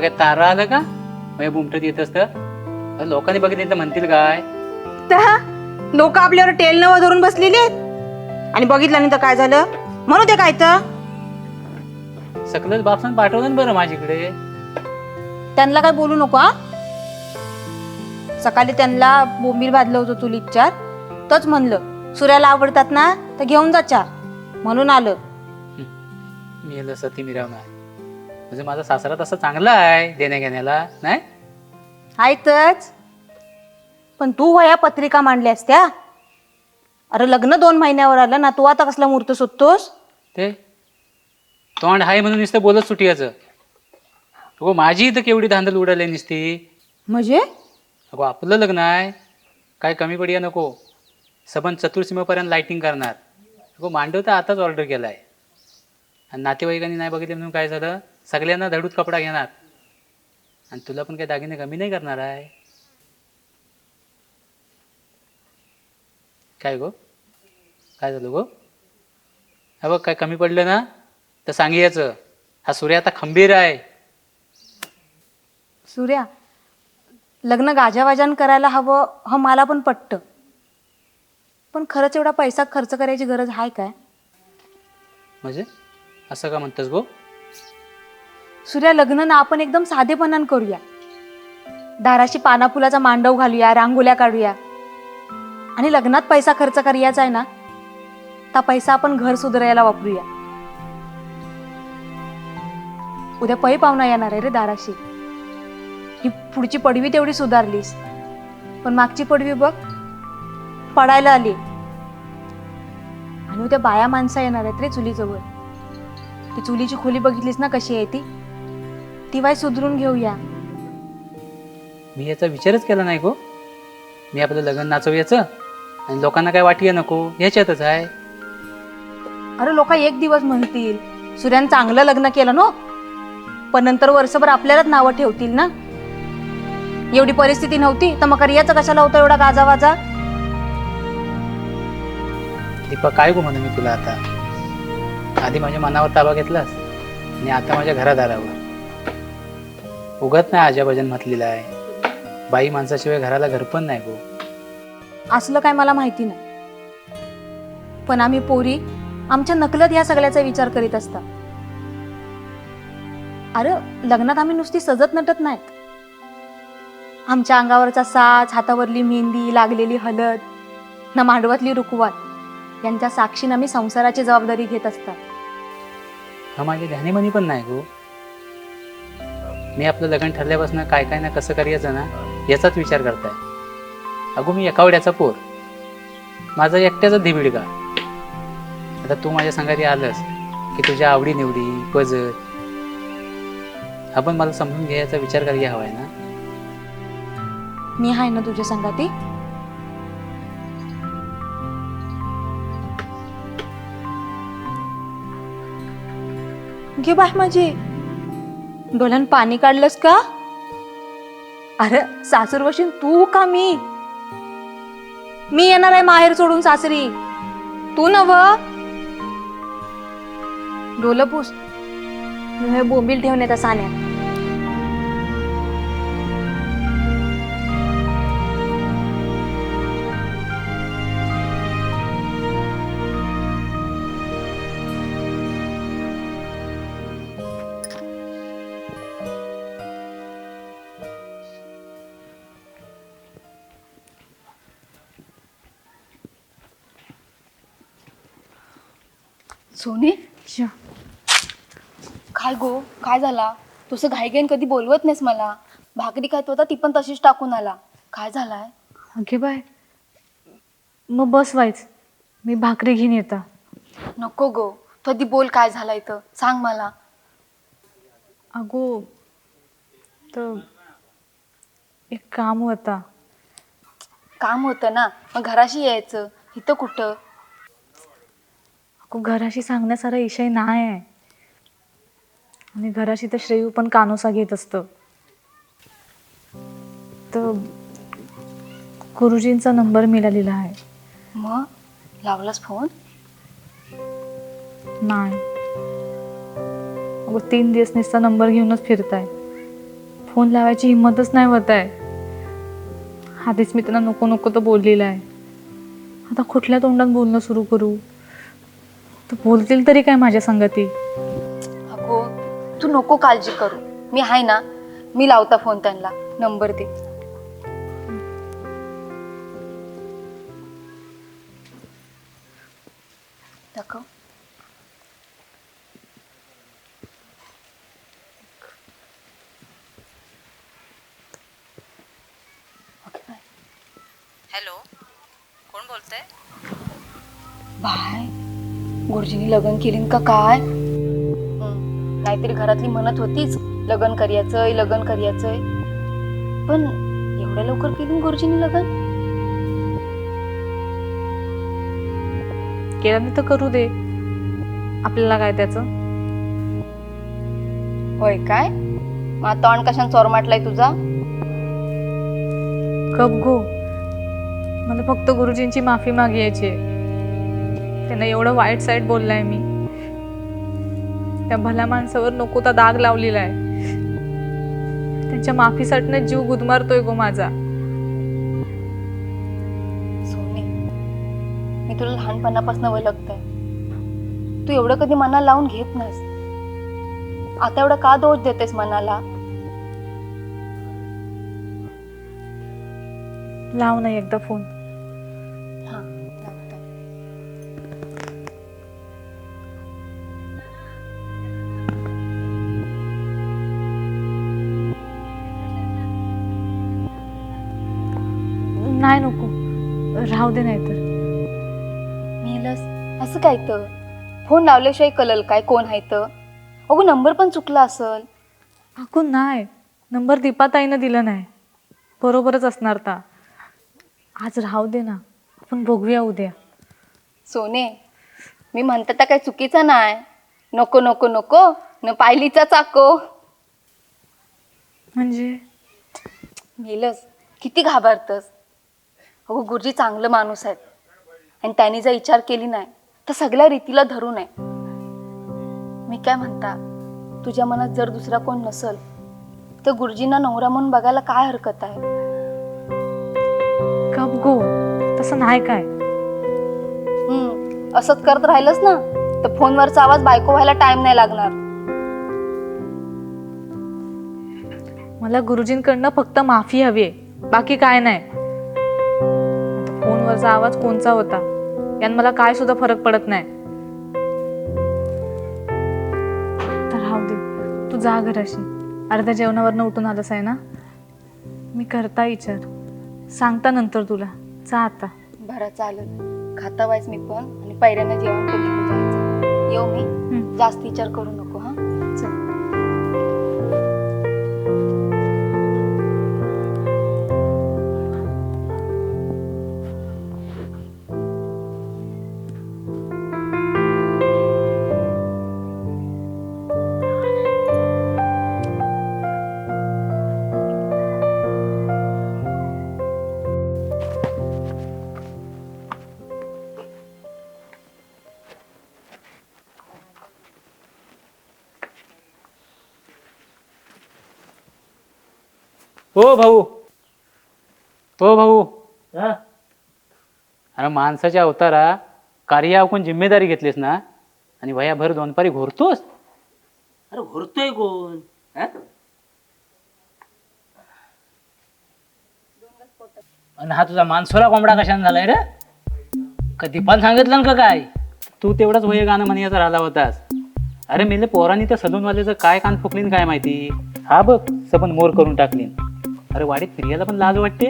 तुला काय तारा आलं का? माझ्या बुमटत येत असतं. लोकांनी बघितलं तर म्हणतील काय? लोक आपल्यावर टेल नवं धरून बसलेली आणि बघितलं नाही तर काय झालं? म्हणू दे काय तर. सकलच बापसान पाठवलं बरं माझ्याकडे. त्यांना काय बोलू नको हा? सकाळी त्यांना बोंबील भाजलं होतं चुलीत चार तोच म्हणलं सूर्याला आवडतात ना तर घेऊन जा चार म्हणून आलं. मी सती मिरवणार म्हणजे माझा सासरा तसा चांगला आहे देण्या घेण्याला नाही? आहेतच पण तू वया पत्रिका मांडल्यास त्या अरे लग्न दोन महिन्यावर आलं ना तू आता कसला मूर्त शोधतोस ते? तोंड हाय म्हणून नुसतं बोलत सुटियाचं. अगो माझी इथं केवढी धांदल उडाली नुसती? म्हणजे? अगो आपलं लग्न आहे. काय कमी पडिया नको. सबन चतुर्सीमेपर्यंत लाईटिंग करणार. अगो मांडव तर आताच ऑर्डर केला आहे आणि नातेवाईकांनी नाही बघितलं म्हणून काय झालं? सगळ्यांना धडूत कपडा घेणार. आणि तुला पण काही दागिने कमी नाही करणार आहे. काय गो? काय झालं गो? हा बघ काय कमी पडलं ना तर सांगियाचं हा सूर्य आता खंबीर आहे. सूर्या लग्न गाजावाजान करायला हवं ह मला पण पटतं. पण खरंच एवढा पैसा खर्च करायची गरज आहे काय? म्हणजे? असं का म्हणतस गो? सूर्या लग्न ना आपण एकदम साधेपणान करूया. दाराशी पानाफुलाचा मांडव घालूया रांगोल्या काढूया. आणि लग्नात पैसा खर्च करायचा आहे ना त्या पैसा आपण घर सुधारायला वापरूया. उद्या पै पाहुणा येणार आहे रे दाराशी. ही पुढची पडवी तेवढी सुधारलीस. पण मागची पडवी बघ पडायला आली. आणि उद्या बाया माणसं येणार आहेत रे चुलीजवळ. ती चुलीची खोली बघितलीस ना कशी आहे ती? ती वाय सुधरून घेऊया. मी याचा विचारच केला नाही गो. मी आपलं लग्न नाचवयाचं आणि लोकांना काय वाटी नको ह्याच्यातच आहे. अरे लोक एक दिवस म्हणतील सूर्यानं चांगलं लग्न केलं नो? पण नंतर वर्षभर आपल्यालाच नावं ठेवतील ना? एवढी परिस्थिती नव्हती तर मग रियाचं कशाला होतं एवढा गाजावाजा? दीपक काय गो म्हणू मी तुला आता? आधी माझ्या मनावर ताबा घेतलास आणि आता माझ्या घरात उगत नाही आजाबाजन म्हटलेलं आहे. बाई माणसाशिवाय घराला घर पण नाही गो. असलं काय मला माहिती नाही. पण आम्ही पोरी आमच्या नकलत या सगळ्याचा विचार करीत असता. अरे लग्नात आम्ही नुसती सजत नटत नाहीत. आमच्या अंगावरचा साज हातावरली मेहंदी लागलेली हळद ना मांडवातली रुकवात यांच्या साक्षीनं आम्ही संसाराची जबाबदारी घेत असतात हा माझ्या ध्यानीमनी पण नाही गो. मी आपलं लग्न ठरल्यापासून काय काय ना कसं करायचं ना याचाच विचार करताय. अगो मी एकावड्याचा पोर. माझा एकट्याचा धिबिड का आता तू माझ्या संगाती आलंस की तुझ्या आवडी निवडी पजत आपण मला समजून घ्यायचा विचार करायला हवाय ना? मी आहे ना तुझ्या संगाती? घे बाय माझी. डोळ्यान पाणी काढलंस का? अरे सासर वशीन तू का मी? मी येणार आहे माहेर सोडून सासरी. तू नव डोलं हे बोंबील ठेवण्याचा येतात सोनी काय गो काय झाला. तुझं घाईघाईन कधी बोलवत नाहीस मला. भाकरी खात होता ती पण तशीच टाकून आला. काय झालाय. अगे बाय. मग बस व्हायच मी भाकरी घेऊन येता नको गो. कधी बोल काय झालं इथं. सांग मला. अगो तर एक काम होता. काम होतं ना. मग घराशी यायचं. इथं कुठं? अगो घराशी सांगण्यासारा विषय नाही आहे आणि घराशी तर श्रेयू पण कानोसा घेत असतं. तर गुरुजींचा नंबर मिळालेला आहे. मग? लावलास फोन? नाही. अगो तीन दिवस नुसता नंबर घेऊनच फिरताय. फोन लावायची हिंमतच नाही होत आहे आधीच मी त्यांना नको नको तर बोललेलं आहे. आता कुठल्या तोंडात बोलणं सुरू करू? तर बोलतील तरी काय माझ्या संगती? अगो तू नको काळजी करू. मी आहे ना मी लावता फोन त्यांना. नंबर दे. दाखव. हॅलो कोण बोलतंय? बाय गुरुजींनी लग्न केलीन का काय? नाहीतरी घरातली म्हणत होतीच लग्न करायचंय लग्न करायचंय. पण एवढ्या लवकर केलीन गुरुजींनी लग्न? केलं तर करू दे. आपल्याला काय त्याचं? होय काय? मग तोंड कशाने चोर माटलाय तुझा? कप गो. मला फक्त गुरुजींची माफी मागायची आहे त्यांना एवढं वाईट साईड बोललाय मी. त्या भल्या माणसावर नको तर दाग लावलेला आहे त्यांच्या माफीसाठी जीव गुदमारतोय गो माझा. सोनी मी तुला लहानपणापासून ओळखतंय. तू एवढं कधी मनाला लावून घेत नाहीस. आता एवढा का दोष देतेस मनाला? लाव नाही एकदा फोन. नाही नको. राहू दे नाही तर मेलस असं काय तर फोन लावल्याशिवाय कळल काय कोण आहे तर अगो नंबर पण चुकला असल. अगो नाही. नंबर दीपाताईनं दिला नाही. बरोबरच असणार ता. आज राहू दे ना. आपण बघूया उद्या. सोने मी म्हणते तर काय चुकीचं नाही. नको नको नको. न पायलीचा चाको. म्हणजे? मेलस किती घाबरतस. अगो गुरुजी चांगलं माणूस आहेत. आणि त्यांनी जर विचार केली नाही तर सगळ्या रीतीला धरू नये मी काय म्हणता तुझ्या मनात जर दुसरा कोण नसल तर गुरुजींना नवरा म्हणून बघायला काय हरकत आहे? कप गो तसं नाही काय? हम्म असंच करत राहिलंस ना तर फोनवरचा आवाज बायको व्हायला टाइम नाही लागणार. मला गुरुजींकडनं फक्त माफी हवी आहे बाकी काय नाही. फोनवरचा आवाज कोणचा होता? यात मला काय सुद्धा फरक पडत नाही. तर राहू दे. तू जा घराशी. अर्ध्या जेवणावरनं उठून आलंस आहे ना? मी करता विचार. सांगता नंतर तुला. जा आता. बरं चालेल. खाता वाईस मी पण आणि पहिल्यांदा जेवण पण घेऊन जायचं येऊ मी. जास्त विचार करू नको. हो भाऊ. हो भाऊ. अरे माणसाच्या अवतारा कार्य आपण जिम्मेदारी घेतलीस ना आणि वयाभर दोन पारी घोरतोस. अरे घोरतोय कोण? हा? आणि हा तुझा मानसोरा कोंबडा कशाने झालाय रे? कधी पण सांगितलं का काय? तू तेवढंच वय गाणं म्हणण्याचा राहिला होतास. अरे मेले पोरांनी त्या सलूनवाल्याचं काय कान फुकलीन काय माहिती? हा बघ सबन मोर करून टाकलीन. अरे वाडीत फिर्याला पण लाज वाटते?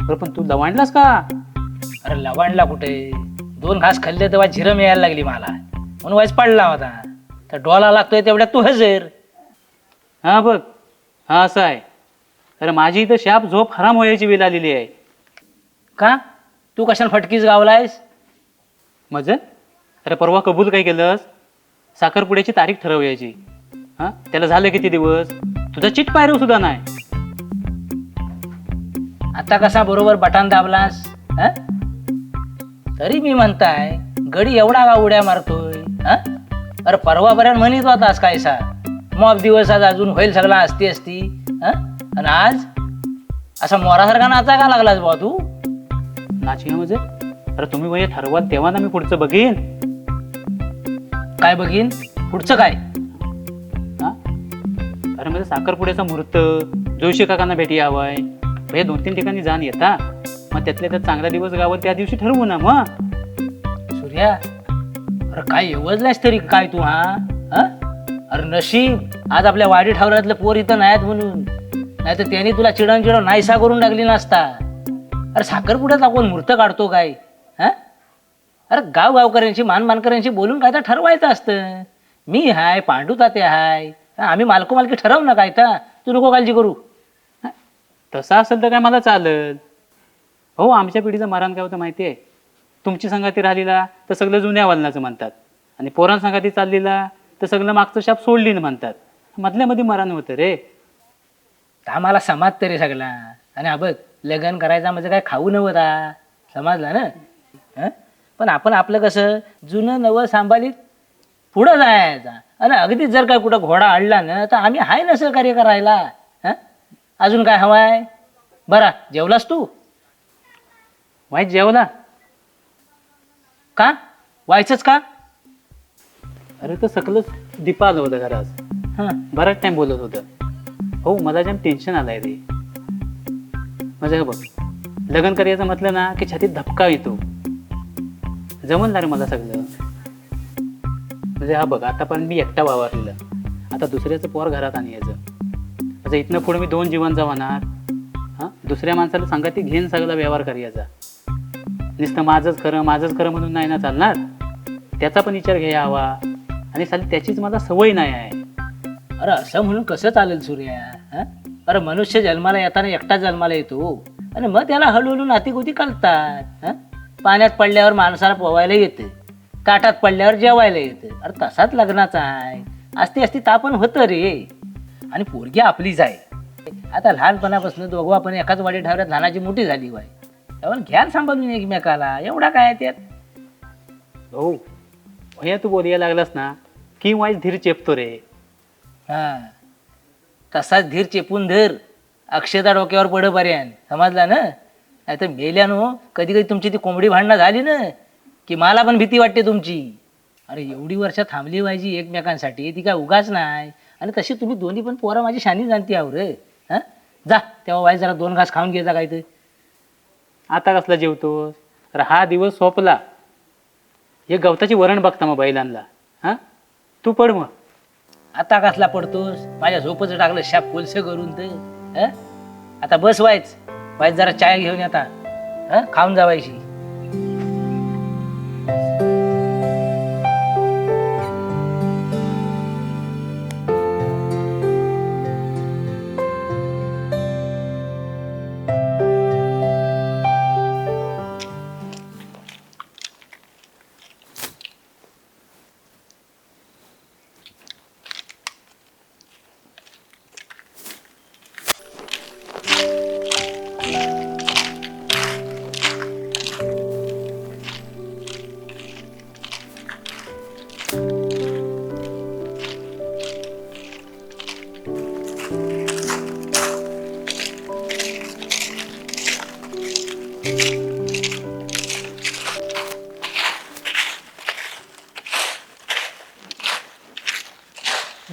अरे पण तू लवांडलास का? अरे लवांडला कुठे? दोन घास खाल्ले तेव्हा झिरम यायला लागली मला. म्हणून वाईस पडला होता. तर डोला लागतोय तेवढ्यात तू हजर. हा बघ हा असं आहे. अरे माझी इथं शाप झोप हराम व्हायची वेळ आलेली आहे. का? तू कशाला फटकीच गावलायस? मज? अरे परवा कबूल काय केलंस? साखरपुड्याची तारीख ठरवायची. हा? त्याला झालं किती दिवस? तुझा चिट पायरव सुद्धा नाही. आता कसा बरोबर बटन दाबलास हं? तरी मी म्हणताय गडी एवढा का उड्या मारतोय हं? अरे परवापर्यंत म्हणत होतास काय सा मॉब दिवस आज अजून होईल सगळा असती असती हं? आणि आज? असा मोरासारखा नाचा का लागलास बा तू? नाचिया म्हणजे? अरे तुम्ही वय ठरवाल तेव्हा ना मी पुढचं बघीन. काय बघीन? पुढचं काय? हा? अरे म्हणजे साखरपुड्याचा मुहूर्त जोशी काकांना भेटी हवाय हे दोन तीन ठिकाणी जाण येता. मग त्यातले तर चांगला दिवस गावात त्या दिवशी ठरवू ना मग. सूर्या अरे काय एवजलास तरी काय तू हा? अरे नशीब आज आपल्या वाडी ठावऱ्यातलं पोर इथं नाहीत म्हणून. नाही तर त्यांनी तुला चिडण चिडण नाहीसा करून टाकली नसता. अरे साखरपुड्यात आपण मूर्त काढतो काय? हा? अरे गाव गावकऱ्यांशी मान मानकऱ्यांशी बोलून काय तर ठरवायचं असतं. मी हाय पांडू ताते हाय. आम्ही मालको मालकी ठरव ना काय तर? तू नको काळजी करू. तसं असेल तर काय मला चालत हो आमच्या पिढीचं मरण काय होतं माहिती आहे तुमची संगती राहिलेला तर सगळं जुन्या वलनाचं म्हणतात. आणि पोरां संगती चाललेला तर सगळं मागचं शाप सोडली ना म्हणतात मधल्यामध्ये मरण होतं रे. आम्हाला समाज तरी सगळा. आणि हा बघ लग्न करायचा म्हणजे काय खाऊ नव्हता समजला ना? हं? पण आपण आपलं कसं जुनं नवं सांभाळीत पुढं जायचा. आणि अगदी जर काय कुठं घोडा आणला ना तर आम्ही हाय ना सहकार्य करायला. अजून काय हवाय बरा जेवलास तू? वाईट जेवला? का? व्हायचंच का? अरे तर सगळंच दीपा आलं होतं घरात. हां. बराच टाइम बोलत होतं. हो मला जाम टेन्शन आलंय रे. म्हणजे हे बघ लग्न करायचं म्हटलं ना की छातीत धपका येतो. जमल ना रे मला सगळं. म्हणजे हा बघ आतापर्यंत मी एकटा वावरलेलं. आता दुसऱ्याचं पोर घरात आणायचं. आता इथनं पुढे मी दोन जीवन जगणार हां? दुसऱ्या माणसाला सांगा ती घेईन सगळा व्यवहार करायचा. नुसतं माझंच खरं माझंच खरं म्हणून नाही ना चालणार? त्याचा पण विचार घ्यायला हवा आणि साली त्याचीच मला सवय नाही आहे. अरे असं म्हणून कसं चालेल सूर्या? हं? अरे मनुष्य जन्माला येताना एकटा जन्माला येतो. आणि मग त्याला हळूहळू नातीगोती कळतात. हं? पाण्यात पडल्यावर माणसाला पोवायला येतं. ताटात पडल्यावर जेवायला येतं. अरे तसाच लग्नाचा आहे. असती असती तापण होतं रे. आणि पोरगी आपलीच आहे. आता लहानपणापासून दोघं आपण एकाच वाडी ठावऱ्यात लहानाची मोठी झाली बाय त्यामुळे घ्याल सांभाळून एकमेकाला. एवढा काय त्यात? हो भैया तू बोलायला लागलास ना की वाईस धीर चेपतो रे? हा. तसाच धीर चेपून धर. अक्षता डोक्यावर पडेपर्यंत समजला ना? नाही तर मेल्यानो कधी कधी तुमची ती कोंबडी भांडणं झाली ना की मला पण भीती वाटते तुमची. अरे एवढी वर्ष थांबली पाहिजे एकमेकांसाठी. ती काय उगाच नाही. आणि तशी तुम्ही दोन्ही पण पोरं माझी शानी जाणती आहो रे. हां? जा तेव्हा वाईस जरा दोन घास खाऊन घ्यायचा काय ते आता कसला जेवतोस तर हा दिवस सोपला. हे गवताची वरण बघता मग बैलांना. हा? तू पड मग. आता कसला पडतोस? माझ्या झोपचं टाकलं शाप कोलसं करून तर. हं? आता बस व्हायच व्हायच जरा चाय घेऊन आता. हं? खाऊन जावायची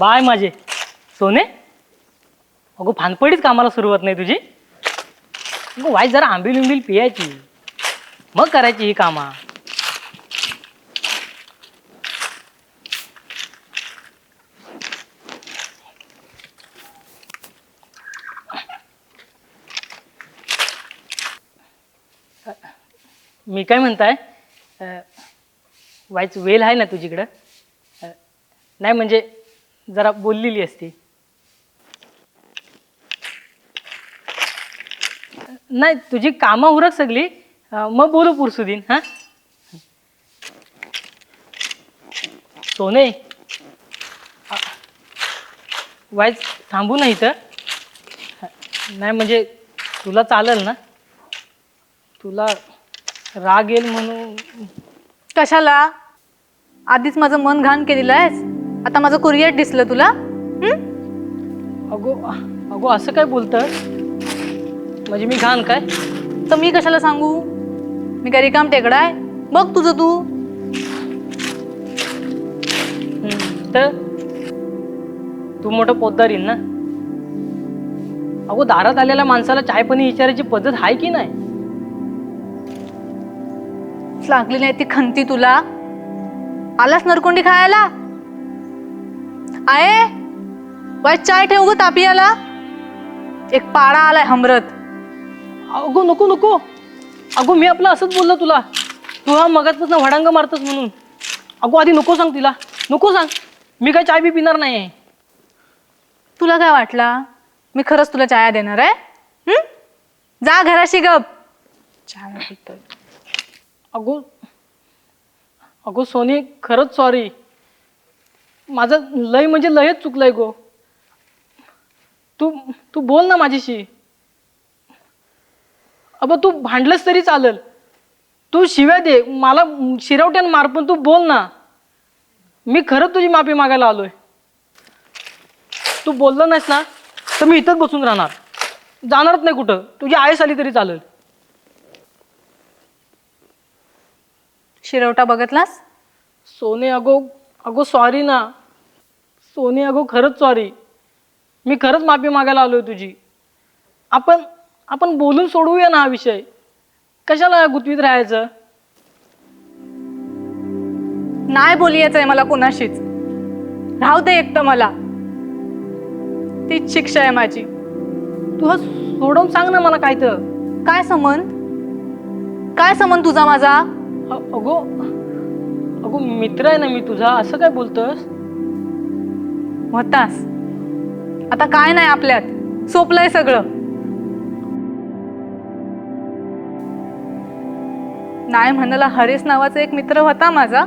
बाय माझे. सोने अगो फानपडीच कामाला सुरुवात नाही तुझी. अगो वाईट जरा आंबील उंबील पियायची. मग करायची ही कामा. मी काय म्हणताय? वाईच वेल आहे ना तुझीकडं? नाही म्हणजे जरा बोललेली असती. नाही तुझी कामं उरक सगळी. मग बोलू पुरसुदीन हां? सोने. वाईज वाईच थांबू नाही तर नाही म्हणजे तुला चालेल ना? तुला राग येईल म्हणून. कशाला? आधीच माझं मन घाण केलेलं आहेस? आता माझं कुरिअर दिसलं तुला? अगो अगो असं काय बोलतं म्हणजे मी घाण काय? तर मी कशाला सांगू? मी काय रिकाम टेकडा आहे? बघ तुझं तू. हम्म, तर? तू मोठं पोतदारीन ना? अगो दारात आलेल्या माणसाला चाय पाणी विचारायची पद्धत आहे की नाही? लागली नाही ती खंती तुला. आलास नरकोंडी खायला? आहे वाय चाय ठेवू ग तापियाला? एक पाडा आलाय हमरत. अगो नको नको. अगो मी आपलं असंच बोललो तुला. तू हा मगातपासून वडांग मारतस म्हणून. अगो आधी नको सांग तिला. नको सांग. मी काय चाय बी पिणार नाही तुला काय वाटला? मी खरंच तुला चाया देणार आहे? हं? जा घराशी गप. अगो अगो सोनी खरंच सॉरी माझं लय म्हणजे लयच चुकलंय गो. तू तू बोल ना माझ्याशी. अब तू भांडलंस तरी चालेल. तू शिव्या दे. मला शिरवट्यान मार पण तू बोल ना. मी खरंच तुझी माफी मागायला आलोय. तू बोललं नाहीस ना तर मी इथंच बसून राहणार. जाणारच नाही कुठं. तुझी आयस आली तरी चालेल. शिरवटा बघितलास? सोने अगो अगो सॉरी ना. सोने अगो खरंच सॉरी मी खरंच माफी मागायला आलोय तुझी. आपण आपण बोलून सोडवूया ना हा विषय. कशाला गुतवीत राहायचं? नाही बोलियाचं आहे मला कोणाशीच. राहू दे एकटं मला. तीच शिक्षा आहे माझी. तू हा सोडवून सांग ना मला काय तर. काय संबंध? काय संबंध तुझा माझा? अ- अगो अगो मित्र आहे ना मी तुझा असं काय बोलतोस होतास आता काय नाही आपल्यात सोपलंय सगळं. नाही म्हणाला हरेश नावाचा एक मित्र होता माझा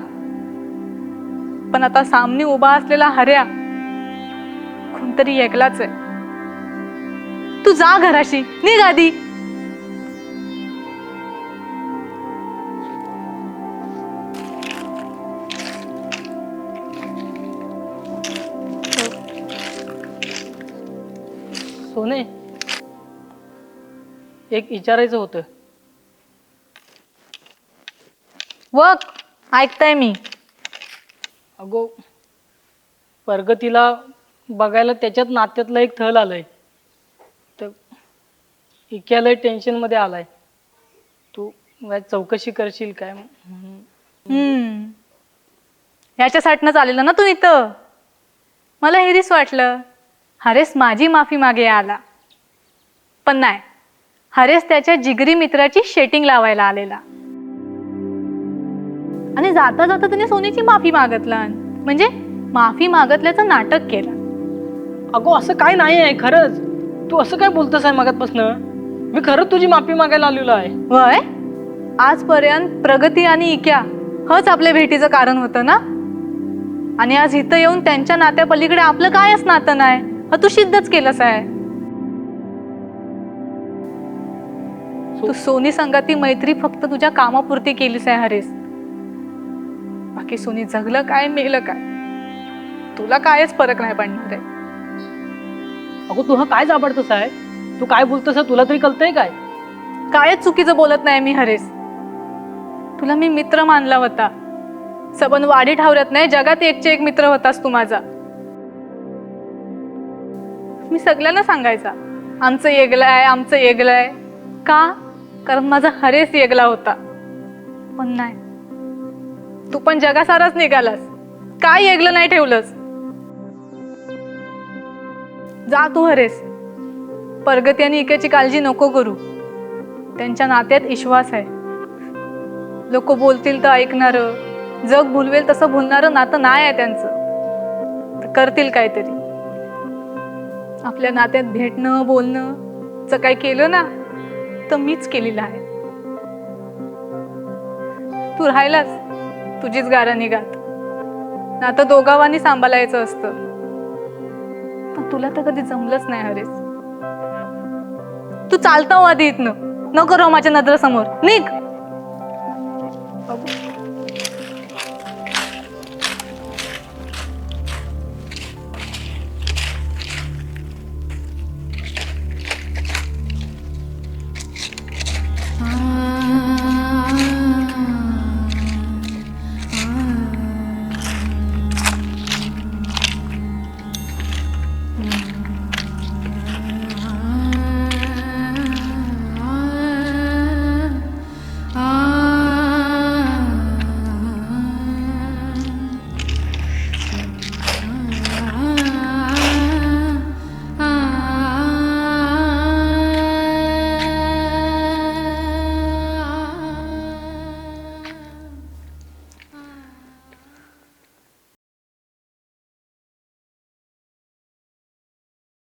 पण आता सामने उभा असलेला हऱ्या कोणतरी एकलाच आहे. तू जा घराशी निघ आधी. सोने एक विचारायचं होतं. वक ऐकताय मी. अगो प्रगतीला बघायला त्याच्यात नात्यातलं एक थल आलंय. तर इक्याला टेन्शनमध्ये आलाय. तू काय चौकशी करशील काय? म्हणून. हम्म आलेलं ना तू इथं? मला हेरीच वाटलं. हरेस माझी माफी मागे आला. पण नाही हरेस त्याच्या जिगरी मित्राची शेटिंग लावायला आलेला. आणि जाता जाता त्याने सोनीची माफी मागितला. म्हणजे माफी मागितल्याचं नाटक केलं. अगो असं काय नाही आहे खरंच. तू असं काय बोलतस आहे मगातपासनं? मी खरंच तुझी माफी मागायला आलेलो आहे. वय? आजपर्यंत प्रगती आणि इक्या हच आपल्या भेटीचं कारण होतं ना? आणि आज इथं येऊन त्यांच्या नात्या पलीकडे आपलं कायच नातं नाही. तू सिद्धच केलंस आहे. तू सोनी संगाती मैत्री फक्त तुझ्या कामापुरती केलीस आहे हरेस बाकी सोनी जगलं काय मेलं काय? तुला कायच फरक नाही पडणार आहे. अगो तू हा काय जाबडतस आहे? तू काय बोलतस आहे तुला तरी कळतंय काय? कायच चुकीचं बोलत नाही मी हरेस तुला मी मित्र मानला होता. सबन वाडी ठावऱ्यात नाही जगात एकचे एक मित्र होतास तू माझा. मी सगळ्यांना सांगायचा आमचं येगलाय आमचं येगलाय. का? कारण माझा हरेस येगला होता. पण नाही. तू पण जगासाराच निघालास. काय येगलं नाही ठेवलंस? जा तू हरेस. परगती आणि इकेची काळजी नको करू. त्यांच्या नात्यात विश्वास आहे. लोक बोलतील तर ऐकणार जग भुलवेल तसं भुलणारं नातं नाही आहे त्यांचं. करतील काहीतरी. आपल्या नात्यात भेटणं बोलणं च काही केलं ना तर मीच केलेलं आहे. तू राहिलास तुझीच गारा निघात. नातं दोघावानी सांभाळायचं असतं. पण तुला तर कधी जमलंच नाही हरेस तू चालता आधी इथनं. नको राहू माझ्या नजरेसमोर. निघ.